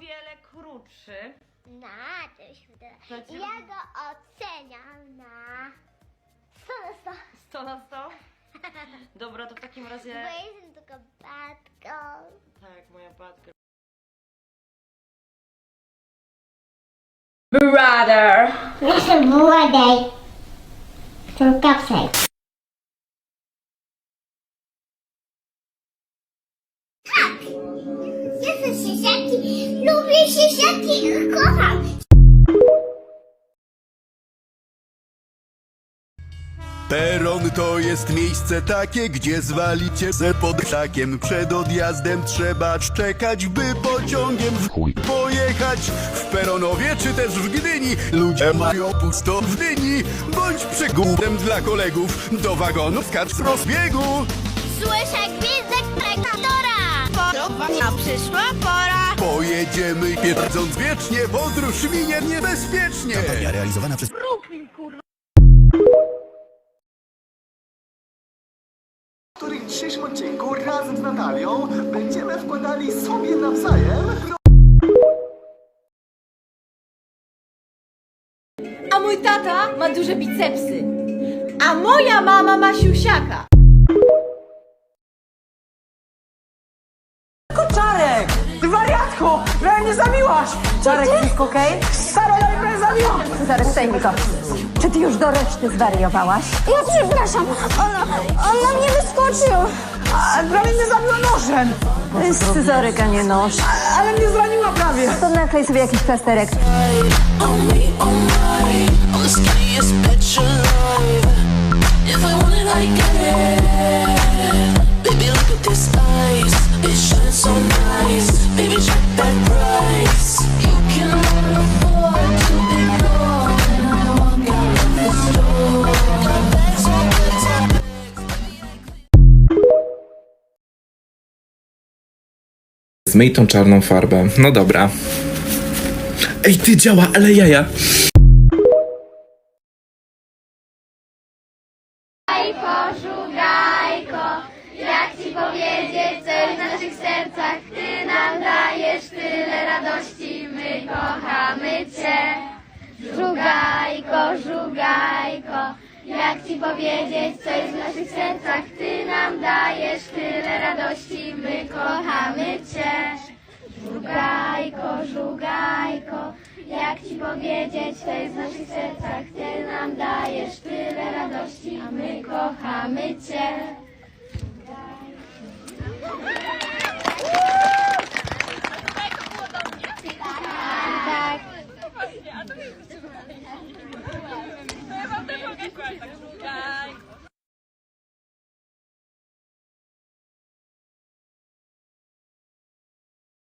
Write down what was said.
wiele krótszy. Na, to się ja go oceniam na 100 na 100. 100 na 100? Dobra, to w takim Bo razie... jestem tylko batką. Tak, moja badka. Brother. Jestem młodej. Jestem kapsej. Tak! Jestem siesiaki. Kocham. Peron to jest miejsce takie, gdzie zwalicie ze pod krzakiem Przed odjazdem trzeba czekać, by pociągiem w chuj pojechać W Peronowie czy też w Gdyni Ludzie mają pusto w dyni Bądź przygódem dla kolegów Do wagonu skacz z rozbiegu Słyszę gwizdek traktora. Porowania przyszła pora. Pojedziemy pierdząc wiecznie Podróż minie niebezpiecznie Kampania realizowana przez w których w dzisiejszym odcinku razem z Natalią będziemy wkładali sobie nawzajem A mój tata ma duże bicepsy. A moja mama ma siusiaka. Zabiłaś! Czarek, wszystko okej? Stara, ja mnie zabiła! Zaraz, Sejmiko. Czy ty już do reszty zwariowałaś? Ja przepraszam. Ona, on na mnie wyskoczył. A, prawie mnie zabiła nożem! To jest scyzoryk, a nie nóż. Ale mnie zraniła prawie! To naklej sobie jakiś plasterek. on on On it, it Baby, look at this ice It's shining so nice Zmyj tą czarną farbę. No dobra. Ej, ty działa, ale jaja. Poszukajko, jak ci powiedzieć coś w naszych sercach Ty nam dajesz tyle radości, my kochamy Cię Żugajko, żugajko, jak ci powiedzieć coś w naszych sercach Ty nam dajesz tyle radości, my kochamy Cię. Żugajko, żugajko, jak ci powiedzieć, co jest w naszych sercach, ty nam dajesz tyle radości, a my kochamy cię.